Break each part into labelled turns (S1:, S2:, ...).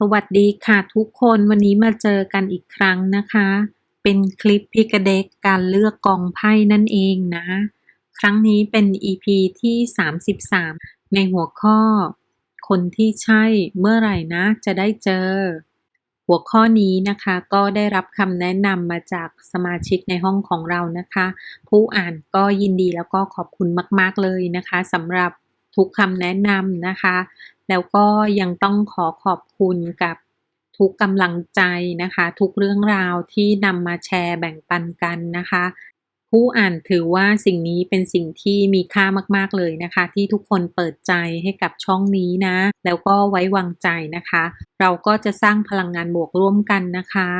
S1: สวัสดีค่ะทุกคนวันนี้มาเจอกันอีกครั้งนะคะ เป็นคลิปพิกเด็กการเลือกกองไพ่นั่นเองนะ ครั้งนี้เป็น EP ที่ 33 ในหัวข้อ คนที่ใช่เมื่อไหร่นะจะได้เจอ หัวข้อนี้นะคะก็ได้รับคำแนะนำมาจากสมาชิกในห้องของเรานะคะ ผู้อ่านก็ยินดีแล้วก็ขอบคุณมาก ๆเลยนะคะสำหรับทุกคำแนะนำนะคะ แล้วก็ยังต้องขอขอบคุณกับทุกกำลังใจนะคะ ทุกเรื่องราวที่นำมาแชร์แบ่งปันกันนะคะ ผู้อ่านถือว่าสิ่งนี้เป็นสิ่งที่มีค่ามากๆเลยนะคะ ที่ทุกคนเปิดใจให้กับช่องนี้นะ แล้วก็ไว้วางใจนะคะ เราก็จะสร้างพลังงานบวกร่วมกันนะคะ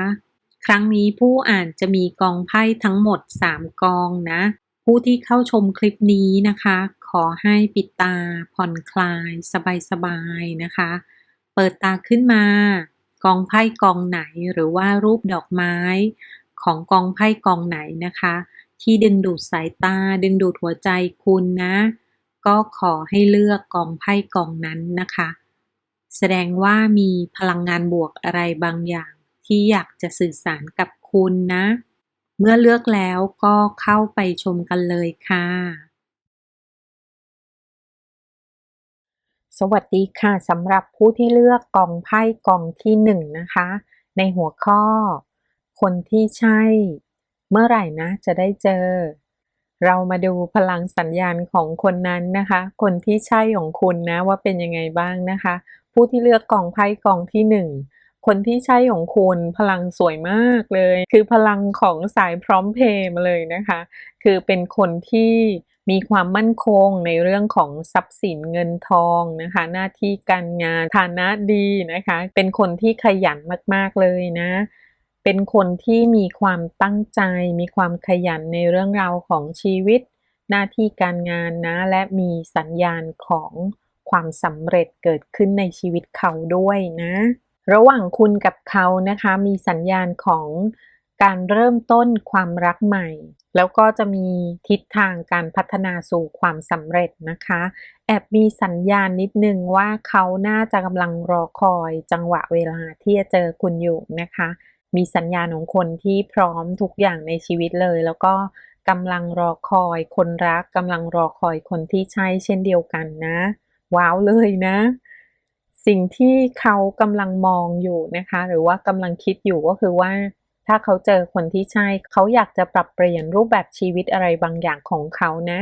S1: ครั้งนี้ผู้อ่านจะมีกองไพ่ทั้งหมด 3 กองนะ ผู้ที่เข้าชมคลิปนี้นะคะ ขอให้ปิดตาผ่อนคลายสบายๆนะคะ เปิดตาขึ้นมากองไพ่กองไหนหรือว่ารูปดอกไม้ของกองไพ่กองไหนนะคะ ที่ดึงดูดสายตาดึงดูดหัวใจคุณนะ ก็ขอให้เลือกกองไพ่กองนั้นนะคะ แสดงว่ามีพลังงานบวกอะไรบางอย่างที่อยากจะสื่อสารกับคุณนะ เมื่อเลือกแล้วก็เข้าไปชมกันเลยค่ะ สวัสดีค่ะสำหรับผู้ที่เลือกกองไพ่กองที่หนึ่งนะคะ ในหัวข้อ คนที่ใช่ เมื่อไหร่นะจะได้เจอ เรามาดูพลังสัญญาณของคนนั้นนะคะ คนที่ใช่ของคุณนะว่าเป็นยังไงบ้างนะคะ ผู้ที่เลือกกองไพ่กองที่หนึ่ง คนที่ใช่ของคุณพลังสวยมากเลย คือพลังของสายพร้อมเพย์มาเลยนะคะ คือเป็นคนที่มีความมั่นคงในเรื่องของทรัพย์สินเงินทองนะคะ หน้าที่การงานฐานะดีนะคะ เป็นคนที่ขยันมากๆเลยนะ เป็นคนที่มีความตั้งใจ มีความขยันในเรื่องราวของชีวิต หน้าที่การงานนะ และมีสัญญาณของความสำเร็จเกิดขึ้นในชีวิตเขาด้วยนะ ระหว่างคุณกับเขานะคะมีสัญญาณของการเริ่มต้นความรักใหม่ แล้วก็จะมีทิศทางการพัฒนาสู่ความสำเร็จนะคะ แอบมีสัญญาณนิดนึงว่าเขาน่าจะกำลังรอคอยจังหวะเวลาที่จะเจอคุณอยู่นะคะ มีสัญญาณของคนที่พร้อมทุกอย่างในชีวิตเลย แล้วก็กำลังรอคอยคนรักกำลังรอคอยคนที่ใช่เช่นเดียวกันนะ ว้าวเลยนะ สิ่งที่เขากำลังมองอยู่นะคะ หรือว่ากำลังคิดอยู่ก็คือว่า ถ้าเขาเจอคนที่ใช่ เขาอยากจะปรับเปลี่ยนรูปแบบชีวิตอะไรบางอย่างของเขานะ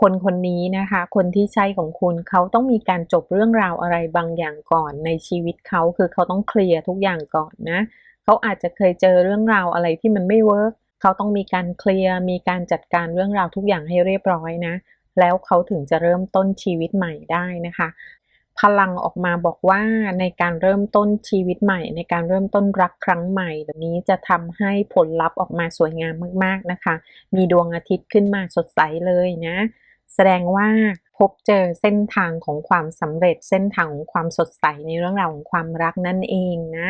S1: คนคนนี้นะคะ คนที่ใช่ของคุณเขาต้องมีการจบเรื่องราวอะไรบางอย่างก่อนในชีวิตเขาคือเขาต้องเคลียร์ทุกอย่างก่อนนะเขาอาจจะเคยเจอเรื่องราวอะไรที่มันไม่เวิร์กเขาต้องมีการเคลียร์มีการจัดการเรื่องราวทุกอย่างให้เรียบร้อยนะ แล้วเขาถึงจะเริ่มต้นชีวิตใหม่ได้นะคะ พลังออกมาบอกว่าในการเริ่มต้นชีวิตใหม่ ในการเริ่มต้นรักครั้งใหม่แบบนี้จะทำให้ผลลัพธ์ออกมาสวยงามมากๆนะคะ มีดวงอาทิตย์ขึ้นมาสดใสเลยนะ แสดงว่าพบเจอเส้นทางของความสำเร็จเส้นทางของความสดใสในเรื่องราวของความรักนั่นเองนะ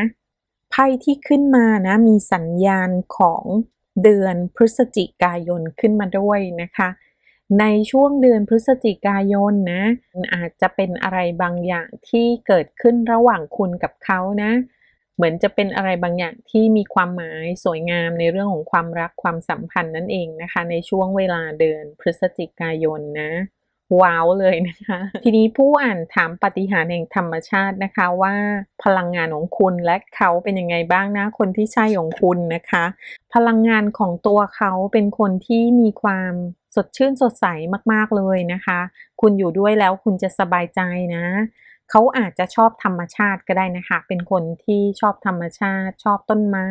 S1: ไพ่ที่ขึ้นมานะมีสัญญาณของเดือนพฤศจิกายนขึ้นมาด้วยนะคะ ในช่วงเดือนพฤศจิกายนนะอาจจะเป็นอะไรบางอย่างที่เกิดขึ้นระหว่างคุณกับเขานะ เหมือนจะเป็นอะไรบางอย่างที่มีความหมายสวยงามในเรื่องของความรักความสัมพันธ์นั่นเองนะคะ ในช่วงเวลาเดือนพฤศจิกายนนะว้าวเลยนะคะ ทีนี้ผู้อ่านถามปฏิหารแห่งธรรมชาตินะคะว่าพลังงานของคุณและเขาเป็นยังไงบ้างนะ คนที่ใช่ของคุณนะคะ พลังงานของตัวเขาเป็นคนที่มีความ สดชื่นสดใสมากๆเลยนะคะ คุณอยู่ด้วยแล้วคุณจะสบายใจนะ เขาอาจจะชอบธรรมชาติก็ได้นะคะ เป็นคนที่ชอบธรรมชาติ ชอบต้นไม้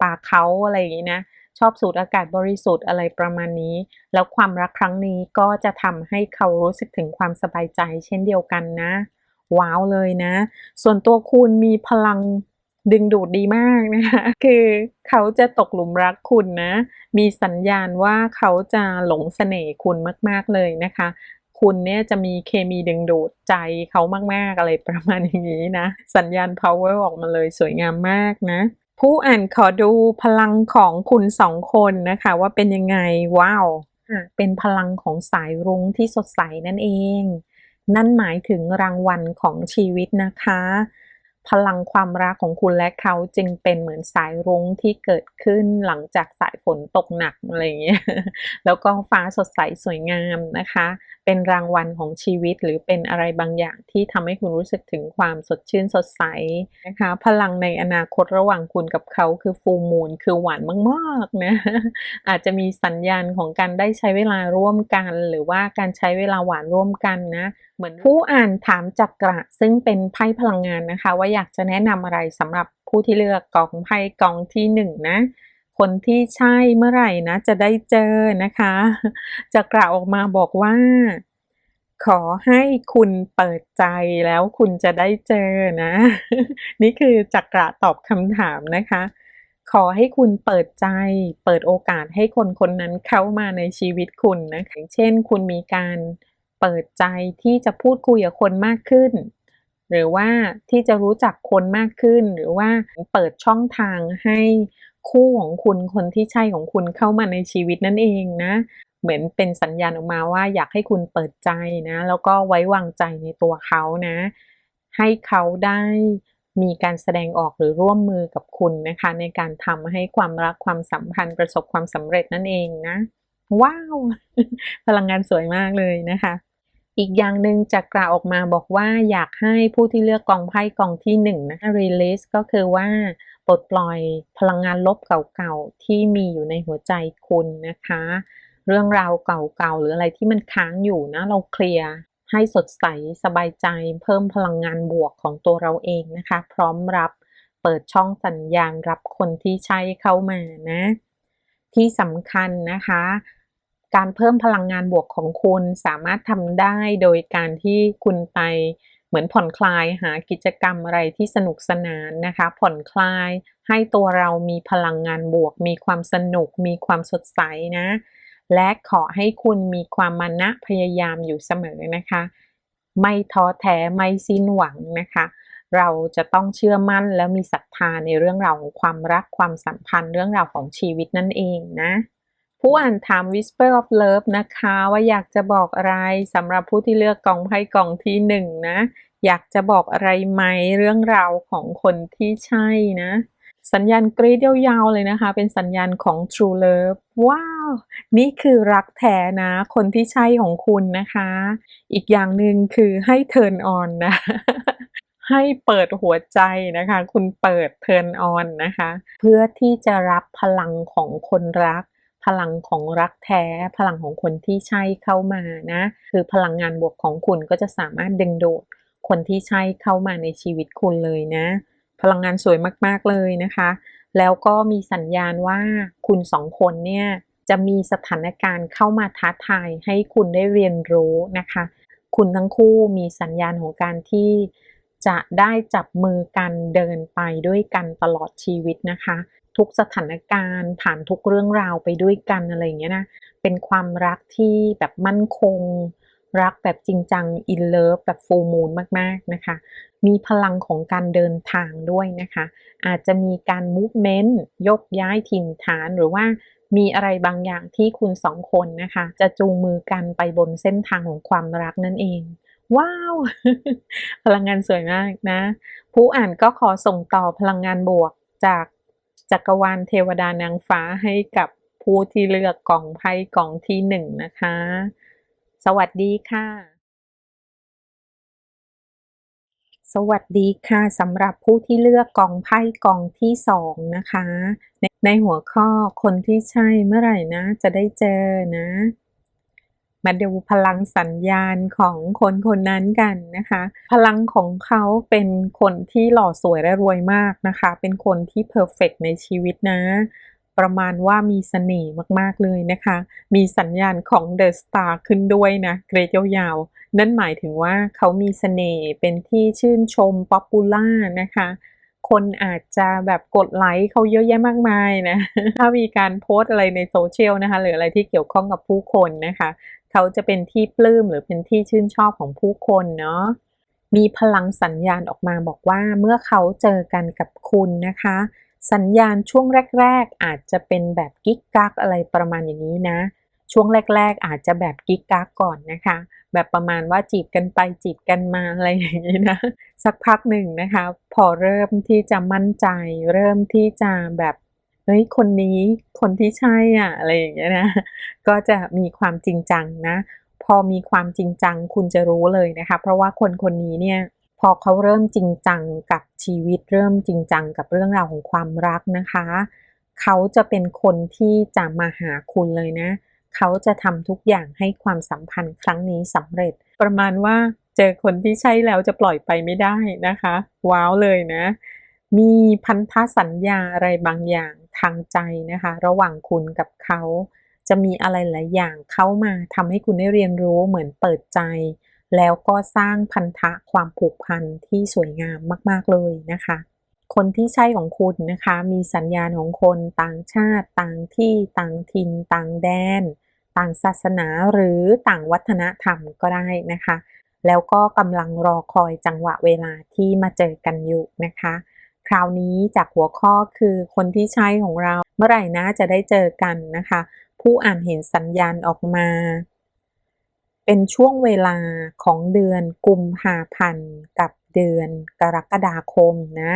S1: ป่าเขาอะไรอย่างนี้นะชอบสูดอากาศบริสุทธิ์อะไรประมาณนี้ แล้วความรักครั้งนี้ก็จะทำให้เขารู้สึกถึงความสบายใจเช่นเดียวกันนะ ว้าวเลยนะ ส่วนตัวคุณมีพลัง ดึงดูดดีมากนะคะ คือเขาจะตกหลุมรักคุณนะ มีสัญญาณว่าเขาจะหลงเสน่ห์คุณมาก ๆเลยนะคะ คุณเนี่ยจะมีเคมีดึงดูดใจเขามาก ๆ อะไรประมาณอย่างนี้นะ สัญญาณ power ออกมาเลยสวยงามมากนะ ผู้อ่านขอดูพลังของคุณสองคนนะคะ ว่าเป็นยังไง ว้าว เป็นพลังของสายรุ้งที่สดใสนั่นเอง นั่นหมายถึงรางวัลของชีวิตนะคะ พลังความรักของคุณและเขาจึงเป็นเหมือนสายรุ้งที่เกิดขึ้นหลังจากสายฝนตกหนักอะไรอย่างเงี้ยแล้วก็ฟ้าสดใสสวยงามนะคะ เป็นรางวัลของชีวิต หรือเป็นอะไรบางอย่างที่ทำให้คุณรู้สึกถึงความสดชื่นสดใสนะคะ พลังในอนาคตระหว่างคุณกับเขาคือฟูมูลคือหวานมากๆนะอาจจะมีสัญญาณของการได้ใช้เวลาร่วมกัน หรือว่าการใช้เวลาหวานร่วมกันนะเหมือนผู้อ่านถามจักระซึ่งเป็นไพ่พลังงานนะคะ ว่าอยากจะแนะนำอะไรสำหรับผู้ที่เลือกกองไพ่กองที่หนึ่งนะ คนที่ใช่เมื่อไหร่นะ จะได้เจอนะคะ จะกล่าวออกมาบอกว่า ขอให้คุณเปิดใจแล้วคุณจะได้เจอนะ นี่คือจักระตอบคำถามนะคะ ขอให้คุณเปิดใจ เปิดโอกาสให้คนคนนั้นเข้ามาในชีวิตคุณนะคะเช่น คุณมีการเปิดใจที่จะพูดคุยกับคนมากขึ้นหรือว่าที่จะรู้จักคนมากขึ้นหรือว่าเปิดช่องทางให้ คู่ของคุณคนที่ใช่ของคุณเข้ามาในชีวิตนั่นเองนะ เหมือนเป็นสัญญาณออกมาว่าอยากให้คุณเปิดใจนะ แล้วก็ไว้วางใจในตัวเขานะ ให้เขาได้มีการแสดงออกหรือร่วมมือกับคุณนะคะ ในการทำให้ความรักความสัมพันธ์ประสบความสำเร็จนั่นเองนะ ว้าว พลังงานสวยมากเลยนะคะ อีกอย่างหนึ่งจะกล่าวออกมาบอกว่าอยากให้ผู้ที่เลือกกองไพ่กองที่หนึ่งนะคะ release ก็คือว่า ปลดปล่อยพลังงานลบเก่าๆ ที่มีอยู่ในหัวใจคุณนะคะ เรื่องราวเก่าๆ หรืออะไรที่มันค้างอยู่นะ เราเคลียร์ให้สดใสสบายใจ เพิ่มพลังงานบวกของตัวเราเองนะคะ พร้อมรับเปิดช่องสัญญาณรับคนที่ใช่เข้ามานะ ที่สำคัญนะคะ การเพิ่มพลังงานบวกของคุณสามารถทำได้โดยการที่คุณไป เหมือนผ่อนคลายหากิจกรรมอะไรที่สนุกสนานนะคะ ผ่อนคลายให้ตัวเรามีพลังงานบวก มีความสนุก มีความสดใสนะ และขอให้คุณมีความมานะพยายามอยู่เสมอนะคะ ไม่ท้อแท้ไม่สิ้นหวังนะคะ เราจะต้องเชื่อมั่นแล้วมีศรัทธาในเรื่องราวของความรักความสัมพันธ์เรื่องราวของชีวิตนั่นเองนะ ผู้อ่านถาม Whisper of Love นะคะ ว่าอยากจะบอกอะไรสำหรับผู้ที่เลือกกล่องไพ่กล่องที่หนึ่งนะ อยากจะบอกอะไรไหมเรื่องราวของคนที่ใช่นะ สัญญาณกรีดยาวๆเลยนะคะ เป็นสัญญาณของ True Love ว้าว นี่คือรักแท้นะ คนที่ใช่ของคุณนะคะ อีกอย่างหนึ่งคือให้ turn on นะ ให้เปิดหัวใจนะคะ คุณเปิด turn on นะคะ เพื่อที่จะรับพลังของคนรัก พลังของรักแท้ พลังของคนที่ใช่เข้ามานะ คือพลังงานบวกของคุณก็จะสามารถดึงดูดคนที่ใช่เข้ามาในชีวิตคุณเลยนะ พลังงานสวยมากๆเลยนะคะ แล้วก็มีสัญญาณว่าคุณสองคนเนี่ยจะมีสถานการณ์เข้ามาท้าทายให้คุณได้เรียนรู้นะคะ คุณทั้งคู่มีสัญญาณของการที่จะได้จับมือกันเดินไปด้วยกันตลอดชีวิตนะคะ ทุกสถานการณ์ ผ่านทุกเรื่องราวไปด้วยกันอะไรอย่างเงี้ยนะ เป็นความรักที่แบบมั่นคง รักแบบจริงจังอินเลิฟแบบฟูลมูนมากๆนะคะ มีพลังของการเดินทางด้วยนะคะ อาจจะมีการมูฟเมนต์ยกย้ายถิ่นฐานหรือว่ามีอะไรบางอย่างที่คุณสองคนนะคะ จะจูงมือกันไปบนเส้นทางของความรักนั่นเอง ว้าว พลังงานสวยมากนะ ผู้อ่านก็ขอส่งต่อพลังงานบวกจาก จักรวาลเทวดานางฟ้าให้กับผู้ที่เลือกกล่องไพ่กล่องที่หนึ่งนะคะ สวัสดีค่ะ สวัสดีค่ะสำหรับผู้ที่เลือกกล่องไพ่กล่องที่สองนะคะ ในในหัวข้อคนที่ใช่เมื่อไหร่นะจะได้เจอนะ มาดูพลังสัญญาณของคนคนนั้นกันนะคะ พลังของเขาเป็นคนที่หล่อสวยและรวยมากนะคะ เป็นคนที่เพอร์เฟกในชีวิตนะ ประมาณว่ามีเสน่ห์มากๆเลยนะคะ มีสัญญาณของเดอะสตาร์ขึ้นด้วยนะเกรดยาวๆ นั่นหมายถึงว่าเขามีเสน่ห์เป็นที่ชื่นชมป๊อปปูล่านะคะคนอาจจะแบบกดไลค์เขาเยอะแยะมากมายนะ ถ้ามีการโพสต์อะไรในโซเชียลนะคะ หรืออะไรที่เกี่ยวข้องกับผู้คนนะคะ เขาจะเป็นที่ปลื้มหรือเป็นที่ชื่นชอบของผู้คนเนาะมีพลังสัญญาณออกมาบอกว่าเมื่อเขาเจอกันกับคุณนะคะ สัญญาณช่วงแรก ๆ อาจจะเป็นแบบกิ๊กกักอะไรประมาณอย่างนี้นะ ช่วงแรก ๆ อาจจะแบบกิ๊กกักก่อนนะคะ แบบประมาณว่าจีบกันไปจีบกันมาอะไรอย่างนี้นะ สักพักหนึ่งนะคะ พอเริ่มที่จะมั่นใจ เริ่มที่จะแบบ เฮ้ยคนนี้คนที่ใช่อะอะไรอย่างเงี้ยนะก็จะมีความจริงจังนะ พอมีความจริงจังคุณจะรู้เลยนะคะ เพราะว่าคนคนนี้เนี่ยพอเขาเริ่มจริงจังกับชีวิตเริ่มจริงจังกับเรื่องราวของความรักนะคะ เขาจะเป็นคนที่จะมาหาคุณเลยนะ เขาจะทำทุกอย่างให้ความสัมพันธ์ครั้งนี้สำเร็จ ประมาณว่าเจอคนที่ใช่แล้วจะปล่อยไปไม่ได้นะคะ ว้าวเลยนะ มีพันธสัญญาอะไรบางอย่าง ทางใจนะคะ ระหว่างคุณกับเขา จะมีอะไรหลายอย่างเข้ามาทำให้คุณได้เรียนรู้เหมือนเปิดใจ แล้วก็สร้างพันธะความผูกพันที่สวยงามมาก ๆ เลยนะคะ คนที่ใช่ของคุณนะคะ มีสัญญาณของคนต่างชาติ ต่างที่ต่างถิ่นต่างแดน ต่างศาสนาหรือต่างวัฒนธรรมก็ได้นะคะ แล้วก็กำลังรอคอยจังหวะเวลาที่มาเจอกันอยู่นะคะ คราวนี้จากหัวข้อคือคนที่ใช่ของเราเมื่อไหร่นะจะได้เจอกันนะคะ ผู้อ่านเห็นสัญญาณออกมา เป็นช่วงเวลาของเดือนกุมภาพันธ์กับเดือนกรกฎาคมนะ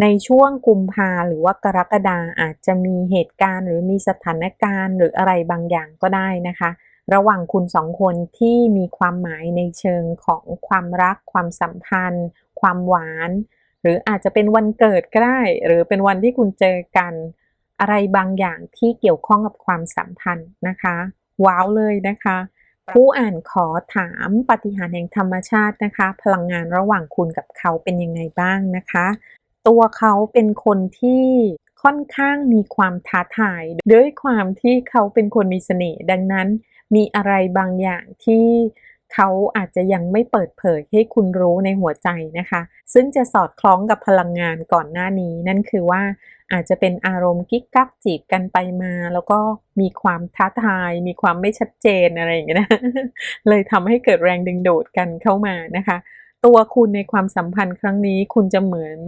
S1: ในช่วงกุมภาหรือว่ากรกฎาอาจจะมีเหตุการณ์ หรือมีสถานการณ์หรืออะไรบางอย่างก็ได้นะคะ ระหว่างคุณสองคนที่มีความหมายในเชิงของความรัก ความสัมพันธ์ ความหวาน หรืออาจจะเป็นวันเกิดก็ได้ หรือเป็นวันที่คุณเจอกันอะไรบางอย่างที่เกี่ยวข้องกับความสัมพันธ์นะคะ ว้าวเลยนะคะ ผู้อ่านขอถามปฏิหารย์แห่งธรรมชาตินะคะ พลังงานระหว่างคุณกับเขาเป็นยังไงบ้างนะคะ ตัวเขาเป็นคนที่ค่อนข้างมีความท้าทายด้วยความที่เขาเป็นคนมีเสน่ห์ดังนั้นมีอะไรบางอย่างที่ เขาอาจจะยังไม่เปิดเผยให้คุณรู้ในหัวใจนะคะ ซึ่งจะสอดคล้องกับพลังงานก่อนหน้านี้ นั่นคือว่าอาจจะเป็นอารมณ์กิ๊กกักจีบกันไปมา แล้วก็มีความท้าทาย มีความไม่ชัดเจนอะไรอย่างเงี้ยนะเลยทำให้เกิดแรงดึงดูดกันเข้ามานะคะ ตัวคุณในความสัมพันธ์ครั้งนี้คุณจะเหมือน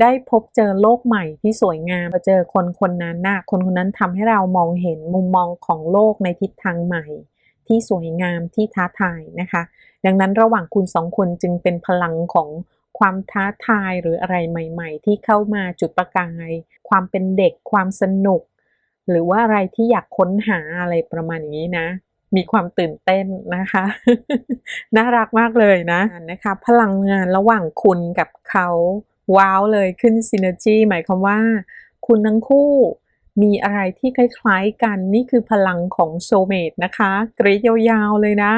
S1: ได้พบเจอโลกใหม่ที่สวยงามพอเจอคนคนนั้นนะคนคนนั้นทำให้เรามองเห็นมุมมองของโลกในทิศทางใหม่ ที่สวยงามที่ท้าทายนะคะ ดังนั้นระหว่างคุณสองคนจึงเป็นพลังของความท้าทายหรืออะไรใหม่ ๆ ที่เข้ามาจุดประกาย ความเป็นเด็กความสนุก หรือว่าอะไรที่อยากค้นหาอะไรประมาณนี้นะ มีความตื่นเต้นนะคะ น่ารักมากเลยนะนะคะ พลังงานระหว่างคุณกับเขาว้าวเลยขึ้นซินเนอร์จีหมายความว่า คุณทั้งคู่ มีอะไรที่คล้ายๆกันนี่คือพลังของโซเมตนะคะกรีดยาวๆเลยนะ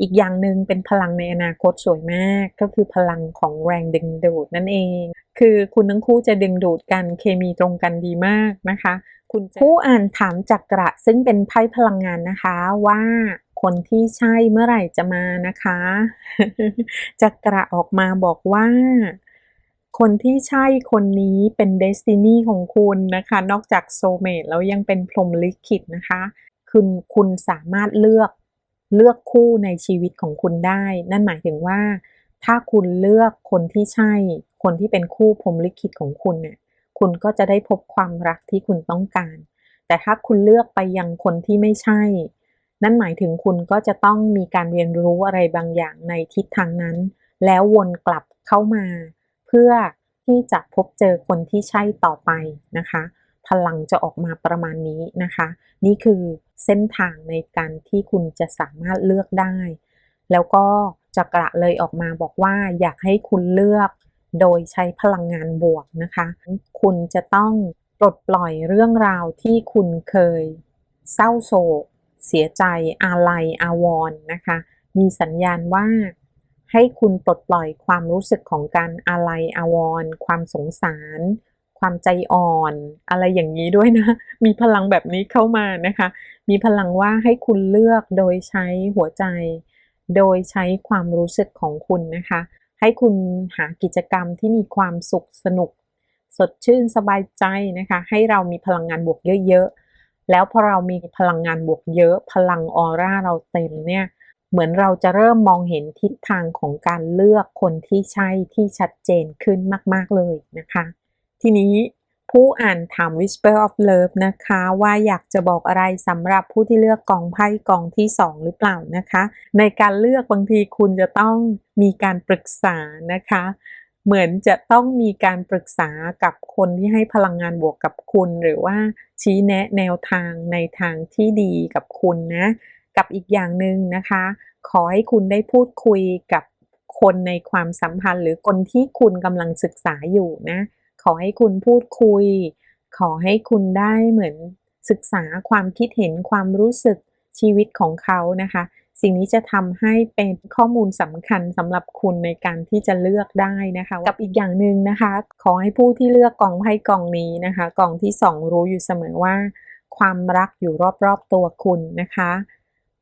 S1: อีกอย่างหนึ่งเป็นพลังในอนาคตสวยมากก็คือพลังของแรงดึงดูดนั่นเอง คือคุณทั้งคู่จะดึงดูดกันเคมีตรงกันดีมากนะคะ คุณผู้อ่านถามจักระซึ่งเป็นไพ่พลังงานนะคะว่าคนที่ใช่เมื่อไหร่จะมานะคะ จักระออกมาบอกว่า คนที่ใช่คนนี้เป็นเดสตินีของคุณนะคะ นอกจากโซเมตแล้วยังเป็นพรหมลิขิตนะคะคุณคุณสามารถเลือกเลือกคู่ในชีวิตของคุณได้ นั่นหมายถึงว่า ถ้าคุณเลือกคนที่ใช่ คนที่เป็นคู่พรหมลิขิตของคุณเนี่ยคุณก็จะได้พบความรักที่คุณต้องการ แต่ถ้าคุณเลือกไปยังคนที่ไม่ใช่ นั่นหมายถึงคุณก็จะต้องมีการเรียนรู้อะไรบางอย่างในทิศทางนั้น แล้ววนกลับเข้ามา พื่อที่จะพบเจอคนที่ใช่ต่อไปนะคะ พลังจะออกมาประมาณนี้นะคะ นี่คือเส้นทางในการที่คุณจะสามารถเลือกได้ แล้วก็จักระเลยออกมาบอกว่าอยากให้คุณเลือกโดยใช้พลังงานบวกนะคะ คุณจะต้องปลดปล่อยเรื่องราวที่คุณเคยเศร้าโศก เสียใจอาลัยอาวรณ์นะคะ มีสัญญาณว่า ให้คุณปลดปล่อยความรู้สึกของการอาลัยอาวรณ์ความสงสาร ความใจอ่อน อะไรอย่างนี้ด้วยนะ มีพลังแบบนี้เข้ามานะคะ มีพลังว่าให้คุณเลือกโดยใช้หัวใจ โดยใช้ความรู้สึกของคุณนะคะ ให้คุณหากิจกรรมที่มีความสุขสนุก สดชื่นสบายใจนะคะ ให้เรามีพลังงานบวกเยอะๆแล้วพอเรามีพลังงานบวกเยอะ พลังออร่าเราเต็มเนี่ย เหมือนเราจะเริ่มมองเห็นทิศทางของการเลือกคนที่ใช่ที่ชัดเจนขึ้นมาก ๆ เลยนะคะ ทีนี้ผู้อ่านถาม Whisper of Love นะคะ ว่าอยากจะบอกอะไรสำหรับผู้ที่เลือกกองไพ่กองที่ 2 หรือเปล่านะคะ ในการเลือกบางทีคุณจะต้องมีการปรึกษานะคะ เหมือนจะต้องมีการปรึกษากับคนที่ให้พลังงานบวกกับคุณ หรือว่าชี้แนะแนวทางในทางที่ดีกับคุณนะ กับอีกอย่างหนึ่งนะคะ ขอให้คุณได้พูดคุยกับคนในความสัมพันธ์ หรือคนที่คุณกำลังศึกษาอยู่นะ ขอให้คุณพูดคุย ขอให้คุณได้เหมือนศึกษาความคิดเห็นความรู้สึกชีวิตของเขานะคะ สิ่งนี้จะทำให้เป็นข้อมูลสำคัญสำหรับคุณในการที่จะเลือกได้นะคะ กับอีกอย่างหนึ่งนะคะ ขอให้ผู้ที่เลือกกองไพ่กองนี้นะคะกองที่ 2 รู้อยู่เสมอว่า ความรักอยู่รอบๆตัวคุณนะคะ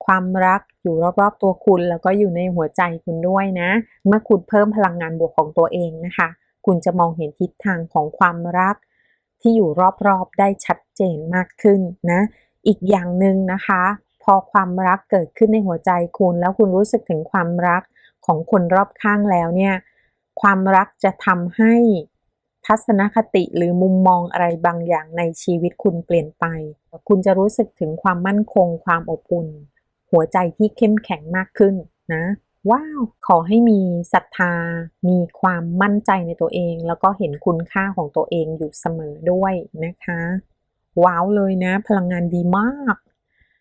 S1: ความรักอยู่รอบๆตัวคุณ แล้วก็อยู่ในหัวใจคุณด้วยนะ เมื่อคุณเพิ่มพลังงานบวกของตัวเองนะคะ คุณจะมองเห็นทิศทางของความรัก ที่อยู่รอบๆได้ชัดเจนมากขึ้นนะ อีกอย่างหนึ่งนะคะ พอความรักเกิดขึ้นในหัวใจคุณ แล้วคุณรู้สึกถึงความรักของคนรอบข้างแล้วเนี่ยความรักจะทำให้ทัศนคติหรือมุมมองอะไรบางอย่างในชีวิตคุณเปลี่ยนไป คุณจะรู้สึกถึงความมั่นคงความอบอุ่น หัวใจที่เข้มแข็งมากขึ้นนะว้าว ขอให้มีศรัทธา มีความมั่นใจในตัวเอง แล้วก็เห็นคุณค่าของตัวเองอยู่เสมอด้วยนะคะ ว้าวเลยนะ พลังงานดีมาก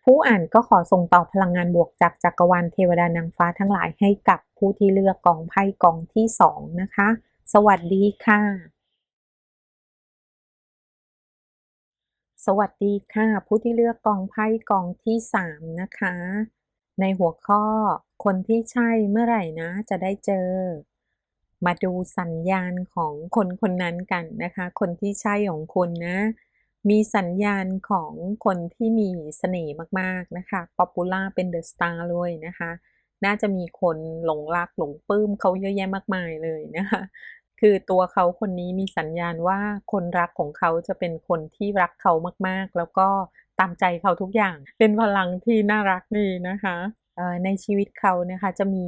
S1: ผู้อ่านก็ขอส่งต่อพลังงานบวกจากจักรวาลเทวดานางฟ้าทั้งหลายให้กับผู้ที่เลือกกองไพ่กองที่2นะคะ สวัสดีค่ะ สวัสดีค่ะ ผู้ที่เลือกกองไพ่กองที่ 3 นะคะ ในหัวข้อคนที่ใช่เมื่อไหร่นะจะได้เจอ มาดูสัญญาณของคนคนนั้นกันนะคะ คนที่ใช่ของคุณนะ มีสัญญาณของคนที่มีเสน่ห์มากๆนะคะป๊อปปูล่าเป็นเดอะสตาร์เลยนะคะ น่าจะมีคนหลงรักหลงปลื้มเขาเยอะแยะมากมายเลยนะคะ คือตัวเขาคนนี้มีสัญญาณว่าคนรักของเขาจะเป็นคนที่รักเขามากๆ แล้วก็ตามใจเขาทุกอย่าง เป็นพลังที่น่ารักดีนะคะในชีวิตเขานะคะจะมี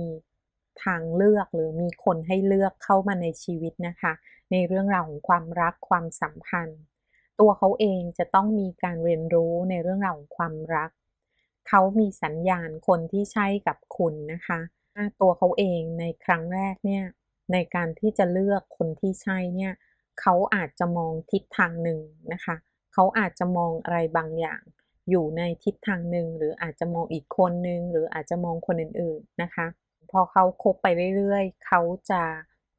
S1: ทางเลือกหรือมีคนให้เลือกเข้ามาในชีวิตนะคะ ในเรื่องราวของความรักความสัมพันธ์ ตัวเขาเองจะต้องมีการเรียนรู้ในเรื่องราวของความรัก เขามีสัญญาณคนที่ใช่กับคุณนะคะ ตัวเขาเองในครั้งแรกเนี่ย ในการที่จะเลือกคนที่ใช่เนี่ยเขาอาจจะมองทิศทางหนึ่งนะคะเขาอาจจะมองอะไรบางอย่างอยู่ในทิศทางหนึ่งหรืออาจจะมองอีกคนหนึ่งหรืออาจจะมองคนอื่นๆนะคะ พอเขาคบไปเรื่อยๆ เขาจะ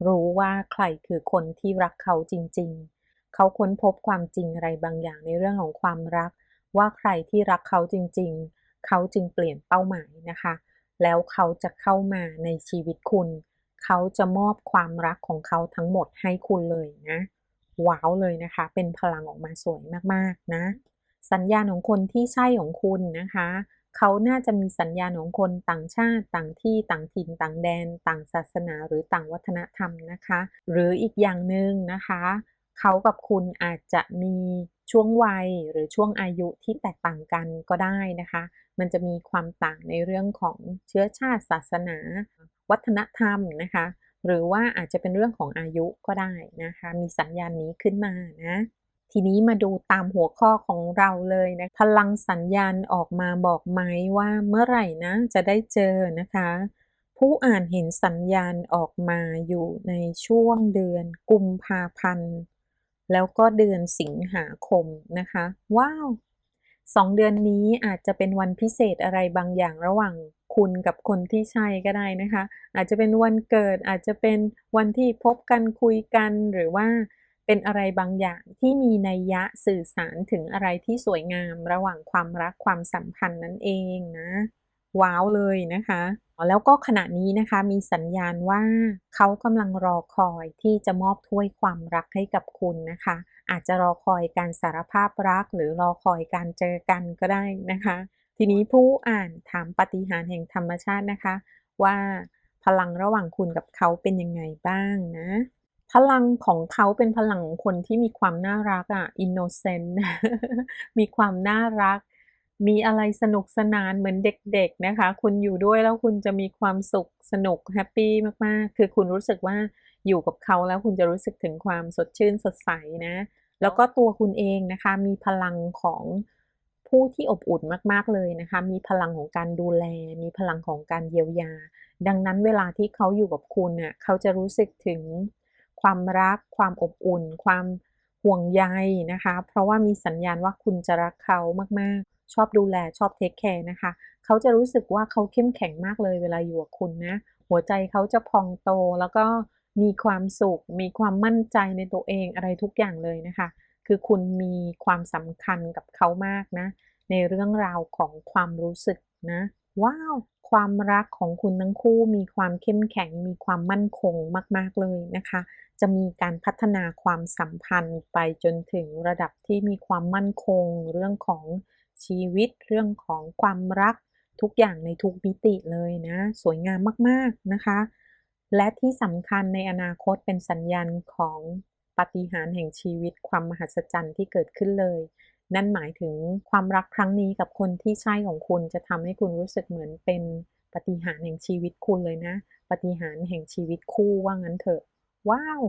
S1: รู้ว่าใครคือคนที่รักเขาจริงๆ เขาค้นพบความจริงอะไรบางอย่างในเรื่องของความรัก ว่าใครที่รักเขาจริงๆ เขาจึงเปลี่ยนเป้าหมายนะคะ แล้วเขาจะเข้ามาในชีวิตคุณ เขาจะมอบความรักของเขาทั้งหมดให้คุณเลยนะ ว้าวเลยนะคะ เป็นพลังออกมาสวยมากๆนะ สัญญาณของคนที่ใช่ของคุณนะคะ เขาน่าจะมีสัญญาณของคนต่างชาติต่างที่ต่างถิ่นต่างแดน ต่างศาสนาหรือต่างวัฒนธรรมนะคะ หรืออีกอย่างหนึ่งนะคะ เขากับคุณอาจจะมีช่วงวัยหรือช่วงอายุที่แตกต่างกันก็ได้นะคะ มันจะมีความต่างในเรื่องของเชื้อชาติศาสนา วัฒนธรรมนะคะ หรือว่าอาจจะเป็นเรื่องของอายุก็ได้นะคะ มีสัญญาณนี้ขึ้นมานะทีนี้มาดูตามหัวข้อของเราเลยนะพลังสัญญาณออกมาบอกไหมว่าเมื่อไหร่นะจะได้เจอนะคะ ผู้อ่านเห็นสัญญาณออกมาอยู่ในช่วงเดือนกุมภาพันธ์แล้วก็เดือนสิงหาคมนะคะ ว้าว สองเดือนนี้อาจจะเป็นวันพิเศษอะไรบางอย่างระหว่างคุณกับคนที่ใช่ก็ได้นะคะ อาจจะเป็นวันเกิดอาจจะเป็นวันที่พบกันคุยกันหรือว่าเป็นอะไรบางอย่างที่มีนัยยะสื่อสารถึงอะไรที่สวยงามระหว่างความรักความสัมพันธ์นั่นเองนะว้าวเลยนะคะ แล้วก็ขณะนี้นะคะมีสัญญาณว่าเขากำลังรอคอยที่จะมอบถ้วยความรักให้กับคุณนะคะ อาจจะรอคอยการสารภาพรัก หรือรอคอยการเจอกันก็ได้นะคะ ทีนี้ผู้อ่านถามปฏิหารแห่งธรรมชาตินะคะ ว่าพลังระหว่างคุณกับเขาเป็นยังไงบ้างนะ พลังของเขาเป็นพลังของคนที่มีความน่ารักอะอินโนเซนต์มีความน่ารัก มีอะไรสนุกสนานเหมือนเด็ก ๆนะคะ คุณอยู่ด้วยแล้วคุณจะมีความสุขสนุกแฮปปี้มากๆ คือคุณรู้สึกว่า อยู่กับเขาแล้วคุณจะรู้สึกถึงความสดชื่นสดใสนะ แล้วก็ตัวคุณเองนะคะ มีพลังของผู้ที่อบอุ่นมาก ๆ เลยนะคะ มีพลังของการดูแล มีพลังของการเยียวยา ดังนั้นเวลาที่เขาอยู่กับคุณเน่ยเขาจะรู้สึกถึงความรัก ความอบอุ่น ความห่วงใยนะคะ เพราะว่ามีสัญญาณว่าคุณจะรักเขามาก ๆ ชอบดูแล ชอบเทคแคร์นะคะ เขาจะรู้สึกว่าเขาเข้มแข็งมากเลยเวลาอยู่กับคุณนะ หัวใจเขาจะพองโตแล้วก็ มีความสุข มีความมั่นใจในตัวเองอะไรทุกอย่างเลยนะคะ คือคุณมีความสำคัญกับเขามากนะ ในเรื่องราวของความรู้สึกนะ ว้าว ความรักของคุณทั้งคู่ มีความเข้มแข็ง มีความมั่นคงมาก ๆเลยนะคะ จะมีการพัฒนาความสัมพันธ์ไปจนถึงระดับที่มีความมั่นคง เรื่องของชีวิต เรื่องของความรักทุกอย่างในทุกมิติเลยนะ สวยงามมากๆนะคะ และที่สำคัญในอนาคตเป็นสัญญาณของปฏิหารแห่งชีวิตความมหัศจรรย์ที่เกิดขึ้นเลย นั่นหมายถึงความรักครั้งนี้กับคนที่ใช่ของคุณจะทำให้คุณรู้สึกเหมือนเป็นปฏิหารแห่งชีวิตคุณเลยนะ ปฏิหารแห่งชีวิตคู่ว่างั้นเถอะ ว้าว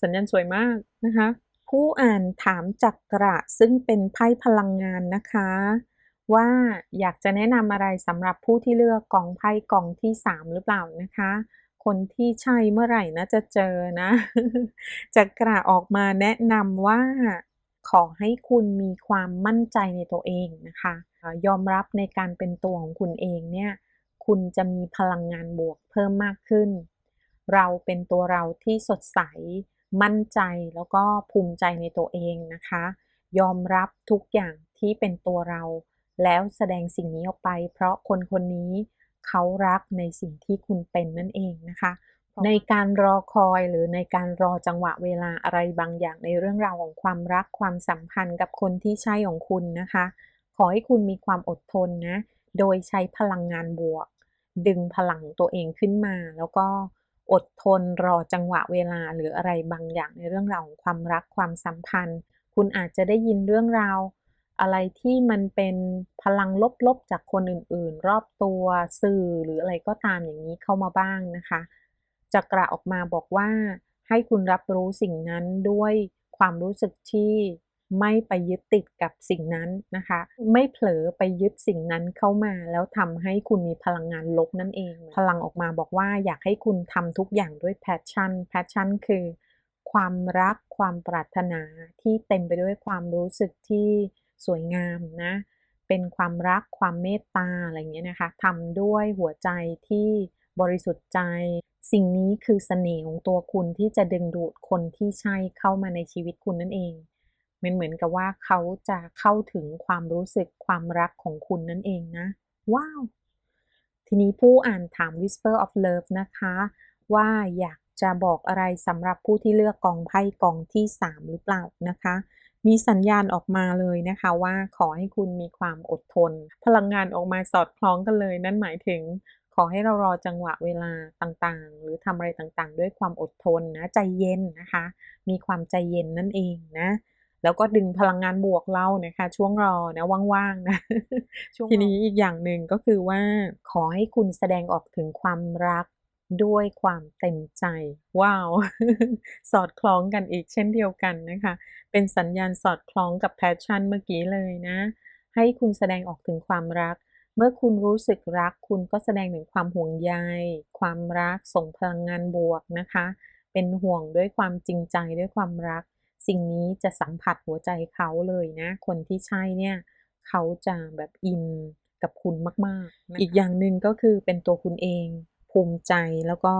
S1: สัญญาณสวยมากนะคะ ผู้อ่านถามจักระซึ่งเป็นไพ่พลังงานนะคะ ว่าอยากจะแนะนำอะไรสำหรับผู้ที่เลือกกองไพ่กองที่ 3 หรือเปล่านะคะ คนที่ใช่เมื่อไหร่นะจะเจอนะจักระออกมาแนะนำว่าขอให้คุณมีความมั่นใจในตัวเองนะคะ ยอมรับในการเป็นตัวของคุณเองเนี่ย คุณจะมีพลังงานบวกเพิ่มมากขึ้น เราเป็นตัวเราที่สดใส มั่นใจแล้วก็ภูมิใจในตัวเองนะคะ ยอมรับทุกอย่างที่เป็นตัวเรา แล้วแสดงสิ่งนี้ออกไป เพราะคนคนนี้ เขารักในสิ่งที่คุณเป็นนั่นเองนะคะ ในการรอคอยหรือในการรอจังหวะเวลาอะไรบางอย่างในเรื่องราวของความรักความสัมพันธ์กับคนที่ใช่ของคุณนะคะ ขอให้คุณมีความอดทนนะ โดยใช้พลังงานบวก ดึงพลังตัวเองขึ้นมา แล้วก็อดทนรอจังหวะเวลาหรืออะไรบางอย่างในเรื่องราวของความรักความสัมพันธ์ คุณอาจจะได้ยินเรื่องราว อะไรที่มันเป็นพลังลบๆจากคนอื่นๆ รอบตัวสื่อหรืออะไรก็ตามอย่างนี้เข้ามาบ้างนะคะจักระออกมาบอกว่า ให้คุณรับรู้สิ่งนั้นด้วยความรู้สึกที่ไม่ไปยึดติดกับสิ่งนั้นนะคะ ไม่เผลอไปยึดสิ่งนั้นเข้ามา แล้วทำให้คุณมีพลังงานลบนั่นเอง พลังออกมาบอกว่าอยากให้คุณทำทุกอย่างด้วย passion passion คือ ความรักความปรารถนาที่เต็มไปด้วยความรู้สึกที่ สวยงามนะ เป็นความรักความเมตตาอะไรเงี้ยนะคะทำด้วยหัวใจที่บริสุทธิ์ใจ สิ่งนี้คือเสน่ห์ของตัวคุณที่จะดึงดูดคนที่ใช่เข้ามาในชีวิตคุณนั่นเองมันเหมือนกับว่าเขาจะเข้าถึงความรู้สึกความรักของคุณนั่นเองนะ ว้าว ทีนี้ผู้อ่านถาม Whisper of Love นะคะ ว่าอยากจะบอกอะไรสำหรับผู้ที่เลือกกองไพ่กองที่ 3 หรือเปล่านะคะ มีสัญญาณออกมาเลยนะคะว่าขอให้คุณมีความอดทน พลังงานออกมาสอดคล้องกันเลย นั่นหมายถึงขอให้เรารอจังหวะเวลาต่างๆ หรือทำอะไรต่างๆ ด้วยความอดทนนะใจเย็นนะคะ มีความใจเย็นนั่นเองนะ แล้วก็ดึงพลังงานบวกเรานะคะ ช่วงรอนะว่างๆนะทีนี้อีกอย่างหนึ่งก็คือว่าขอให้คุณแสดงออกถึงความรัก ด้วยความเต็มใจ ว้าว สอดคล้องกันอีกเช่นเดียวกันนะคะ เป็นสัญญาณสอดคล้องกับแพชชั่นเมื่อกี้เลยนะ ให้คุณแสดงออกถึงความรัก เมื่อคุณรู้สึกรัก คุณก็แสดงถึงความห่วงใย ความรัก ส่งพลังงานบวกนะคะ เป็นห่วงด้วยความจริงใจด้วยความรัก สิ่งนี้จะสัมผัสหัวใจเขาเลยนะ คนที่ใช่เนี่ย เขาจะแบบอินกับคุณมาก ๆ อีกอย่างหนึ่งก็คือเป็นตัวคุณเอง ภูมิใจแล้วก็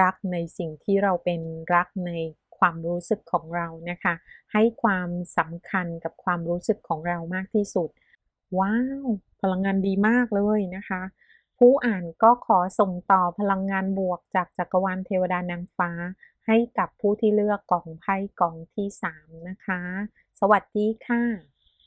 S1: รักในสิ่งที่เราเป็นรักในความรู้สึกของเรานะคะ ให้ความสำคัญกับความรู้สึกของเรามากที่สุด ว้าว พลังงานดีมากเลยนะคะ ผู้อ่านก็ขอส่งต่อพลังงานบวกจากจักรวาลเทวดานางฟ้า ให้กับผู้ที่เลือกกล่องไพ่กล่องที่ 3 นะคะ สวัสดีค่ะ